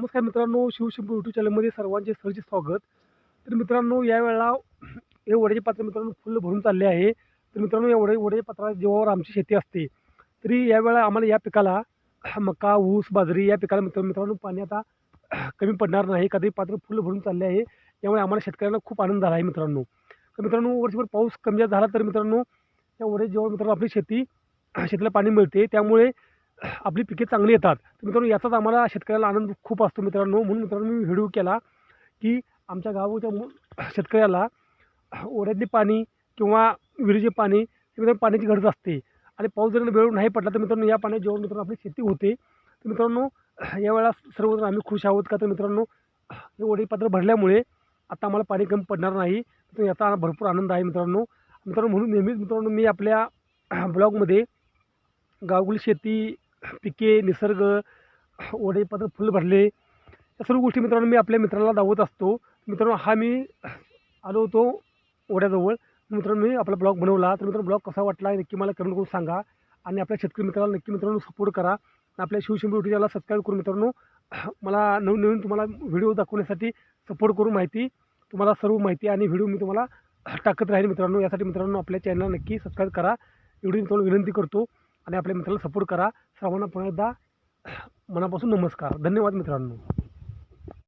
नमस्कार मित्रांनो शिवशंभू यूट्यूब चॅनलमध्ये सर्वांचे सरचे स्वागत. तर मित्रांनो यावेळेला हे वड्याचे पात्र मित्रांनो फुल भरून चालले आहे. तर मित्रांनो या वडे वड्याच्या पात्रात जेव्हावर आमची शेती असते तरी यावेळेला आम्हाला या पिकाला मका ऊस बाजरी या पिकाला मित्र मित्रांनो पाणी आता कमी पडणार नाही. कधी पात्र फुल भरून चालले आहे. यामुळे आम्हाला शेतकऱ्यांना खूप आनंद झाला आहे मित्रांनो. तर मित्रांनो वर्षभर पाऊस कमी जास्त झाला तर मित्रांनो या वडे जेव्हा मित्रांनो आपली शेती शेतीला पाणी मिळते त्यामुळे आपली पिके चांगली येतात. तर मित्रांनो याचाच आम्हाला शेतकऱ्याला आनंद खूप असतो मित्रांनो. म्हणून मित्रांनो मी व्हिडिओ केला की आमच्या गावाच्या शेतकऱ्याला ओढ्यातले पाणी किंवा विहिरीचे पाणी मित्रांनो पाण्याची गरज असते. आणि पाऊस जर वेळ नाही पडला तर मित्रांनो या पाण्यात जेव्हा मित्रांनो आपली शेती होते. तर मित्रांनो यावेळेला सर्वजण आम्ही खुश आहोत का? तर मित्रांनो हे ओढे पात्र भरल्यामुळे आता आम्हाला पाणी कमी पडणार नाही. तर याचा भरपूर आनंद आहे मित्रांनो. मित्रांनो म्हणून नेहमीच मित्रांनो मी आपल्या ब्लॉगमध्ये गावगुली शेती पिके निसर्ग ओढे फुल भरले. या सर्व गोष्टी मित्रांनो मी आपल्या मित्राला दावत असतो. मित्रांनो हा मी आलो होतो ओढ्याजवळ मित्रांनो मी आपला ब्लॉग बनवला. तर मित्रांनो ब्लॉग कसा वाटला नक्की मला कमेंट करून सांगा. आणि आपल्या शेतकरी मित्राला नक्की मित्रांनो सपोर्ट करा. आणि आपल्या शिवशंभर यूट्यूब चॅनलला सबस्क्राईब करून मित्रांनो मला नवीन नवीन तुम्हाला व्हिडिओ दाखवण्यासाठी सपोर्ट करून माहिती तुम्हाला सर्व माहिती आणि व्हिडिओ मी तुम्हाला टाकत राहील मित्रांनो. यासाठी मित्रांनो आपल्या चॅनलला नक्की सबस्क्राईब करा. एवढी मित्रांनो विनंती करतो. आणि आपल्या मित्राला सपोर्ट करा. सर्वांना पुन्हा एकदा मनापासून नमस्कार. धन्यवाद मित्रांनो.